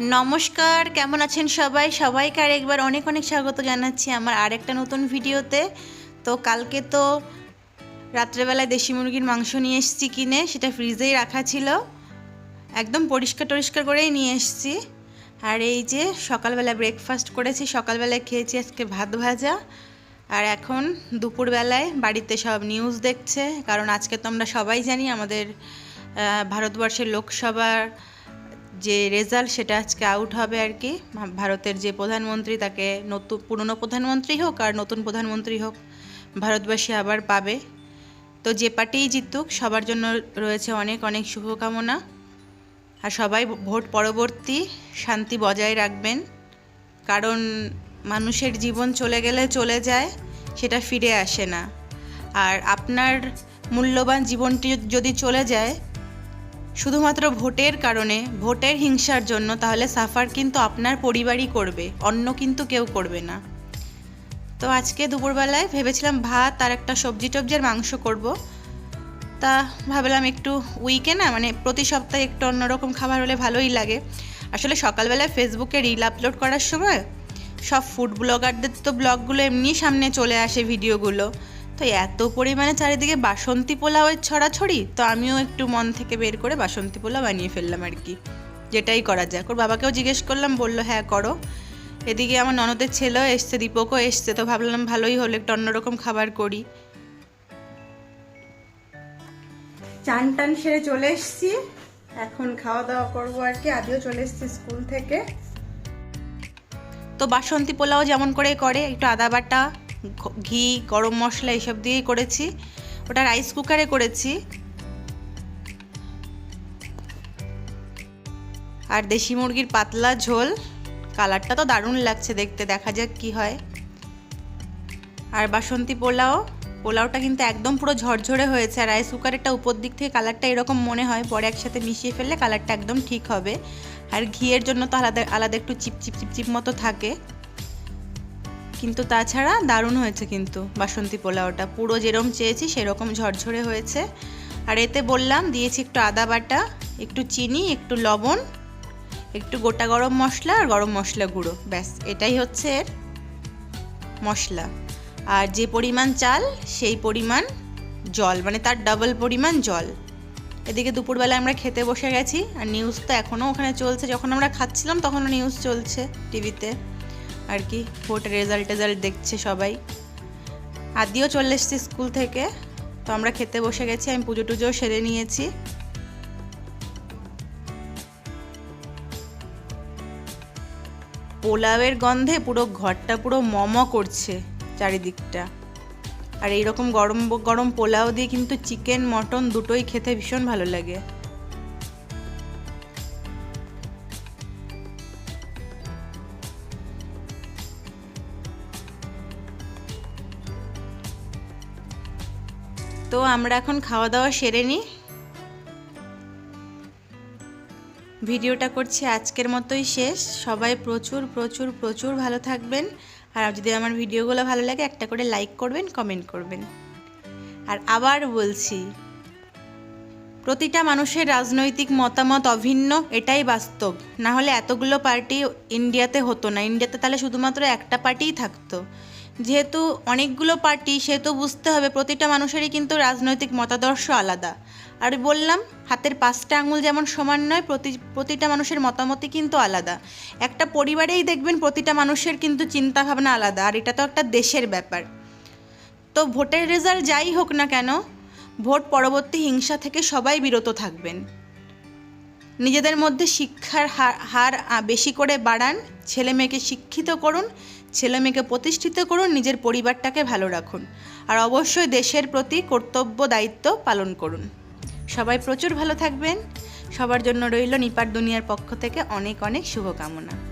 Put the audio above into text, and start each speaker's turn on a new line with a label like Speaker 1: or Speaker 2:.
Speaker 1: নমস্কার, কেমন আছেন সবাই? সবাইকে আর একবার অনেক অনেক স্বাগত জানাচ্ছি আমার আরেকটা নতুন ভিডিওতে। তো কালকে তো রাত্রেবেলায় দেশি মুরগির মাংস নিয়ে এসেছি কিনে, সেটা ফ্রিজেই রাখা ছিল। একদম পরিষ্কার টরিষ্কার করেই নিয়ে এসেছি। আর এই যে সকালবেলা ব্রেকফাস্ট করেছি, সকালবেলায় খেয়েছি আজকে ভাত ভাজা। আর এখন দুপুরবেলায় বাড়িতে সব নিউজ দেখছে, কারণ আজকে তো আমরা সবাই জানি আমাদের ভারতবর্ষের লোকসভার যে রেজাল্ট সেটা আজকে আউট হবে আর কি ভারতের যে প্রধানমন্ত্রী তাকে নতুন পুরনো প্রধানমন্ত্রী হোক আর নতুন প্রধানমন্ত্রী হোক, ভারতবাসী আবার পাবে। তো যে পার্টিই জিতুক, সবার জন্য রয়েছে অনেক অনেক শুভকামনা। আর সবাই ভোট পরবর্তী শান্তি বজায় রাখবেন। কারণ মানুষের জীবন চলে গেলে চলে যায়, সেটা ফিরে আসে না। আর আপনার মূল্যবান জীবনটি যদি চলে যায় শুধুমাত্র ভোটের কারণে, ভোটের হিংসার জন্য তাহলে সাফার কিন্তু আপনার পরিবারই করবে, অন্য কিন্তু কেউ করবে না। তো আজকে দুপুরবেলায় ভেবেছিলাম ভাত আর একটা সবজি টবজি আর মাংস করব। তা ভাবলাম একটু উইকে না মানে প্রতি সপ্তাহে একটু অন্যরকম খাবার হলে ভালোই লাগে। আসলে সকালবেলায় ফেসবুকে রিল আপলোড করার সময় সব ফুড ব্লগারদের তো ব্লগগুলো এমনি সামনে চলে আসে ভিডিওগুলো তো এত পরিমাণে চারিদিকে বাসন্তী পোলাওয়ের ছড়াছড়ি তো আমিও একটু মন থেকে বের করে বাসন্তী পোলাও বানিয়ে ফেললাম আর কি। যেটাই করা যাক। ওর বাবাকেও জিজ্ঞেস করলাম বলল হ্যাঁ করো। এদিকে আমার ননদের ছেলেও এসছে দীপকও এসছে তো ভাবলাম ভালোই হলো একটু অন্যরকম খাবার করি। চান টান সেরে চলে এসছি। এখন খাওয়া দাওয়া করব আর কি। আদিও চলে এসছি স্কুল থেকে। তো বাসন্তী পোলাও যেমন করে করে একটু আদা বাটা ঘ- গরম মশলা এসব দিয়েই করেছি। ওটা রাইস কুকারে করেছি। আর দেশি মুরগির পাতলা ঝোল, কালারটা তো দারুণ লাগছে দেখতে, দেখা যাক কি হয়। আর বাসন্তী পোলাও, পোলাওটা কিন্তু একদম পুরো ঝরঝরে হয়েছে। আর রাইস কুকারেরটা উপর দিক থেকে কালারটা এরকম মনে হয়, পরে একসাথে মিশিয়ে ফেললে কালারটা একদম ঠিক হবে। আর ঘিয়ের জন্য তো আলাদা আলাদা একটু চিপ চিপ মতো থাকে। কিন্তু তাছাড়া দারুণ হয়েছে কিন্তু বাসন্তী পোলাওটা। পুরো যেরকম চেয়েছি সেরকম ঝরঝরে হয়েছে। আর এতে বললাম, দিয়েছি একটু আদা বাটা, একটু চিনি, একটু লবণ, একটু গোটা গরম মশলা আর গরম মশলা গুঁড়ো। ব্যাস, এটাই হচ্ছে এর মশলা। আর যে পরিমাণ চাল, সেই পরিমাণ জল মানে তার ডাবল পরিমাণ জল। এদিকে দুপুরবেলা আমরা খেতে বসে গেছি, আর নিউজ তো এখনও ওখানে চলছে। যখন আমরা খাচ্ছিলাম তখনও নিউজ চলছে টিভিতে আর কি ভোটের রেজাল্ট টেজাল্ট দেখছে সবাই। আদিও চলে এসেছি স্কুল থেকে, তো আমরা খেতে বসে গেছি, আমি পুজো টুজো সেরে নিয়েছি। পোলাওয়ের গন্ধে পুরো ঘরটা পুরো মম করছে চারিদিকটা। আর এইরকম গরম গরম পোলাও দিয়ে কিন্তু চিকেন মটন দুটোই খেতে ভীষণ ভালো লাগে। তো আমরা এখন খাওয়া দাওয়া সেরে নিই। ভিডিওটা করছি আজকের মতোই শেষ। সবাই প্রচুর প্রচুর প্রচুর ভালো থাকবেন। আর যদি আমার ভিডিওগুলো ভালো লাগে, একটা করে লাইক করবেন কমেন্ট করবেন। আর আবার বলছি প্রতিটা মানুষের রাজনৈতিক মতামত অভিন্ন, এটাই বাস্তব। না হলে এতগুলো পার্টি ইন্ডিয়াতে হতো না। ইন্ডিয়াতে তাহলে শুধুমাত্র একটা পার্টিই থাকতো। যেহেতু অনেকগুলো পার্টি, সেহেতু বুঝতে হবে প্রতিটা মানুষেরই কিন্তু রাজনৈতিক মতাদর্শ আলাদা। আর বললাম, হাতের পাঁচটা আঙুল যেমন সমান নয়, প্রতি, প্রতিটা মানুষের মতামতই কিন্তু আলাদা। একটা পরিবারেই দেখবেন প্রতিটা মানুষের কিন্তু চিন্তা ভাবনা আলাদা, আর এটা তো একটা দেশের ব্যাপার। তো ভোটের রেজাল্ট যাই হোক না কেন ভোট পরবর্তী হিংসা থেকে সবাই বিরত থাকবেন। নিজেদের মধ্যে শিক্ষার হার হার বেশি করে বাড়ান, ছেলে মেয়েকে শিক্ষিত করুন, ছেলে মেয়েকে প্রতিষ্ঠিত করুন, নিজের পরিবারটাকে ভালো রাখুন। আর অবশ্যই দেশের প্রতি কর্তব্য, দায়িত্ব পালন করুন। সবাই প্রচুর ভালো থাকবেন। সবার জন্য রইল নিপার দুনিয়ার পক্ষ থেকে অনেক অনেক শুভকামনা।